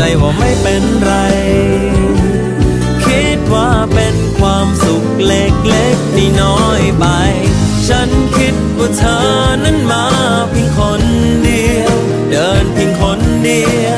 ใจว่าไม่เป็นไร คิดว่าเป็นความสุขเล็กๆที่น้อยไป ฉันคิดว่าเธอนั้นมาเพียงคนเดียว เดินเพียงคนเดียว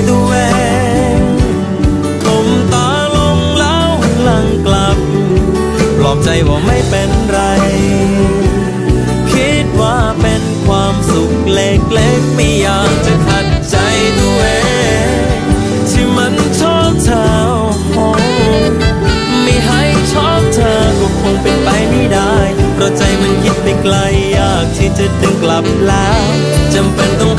จะดึงกลับแล้วจำเป็นต้อง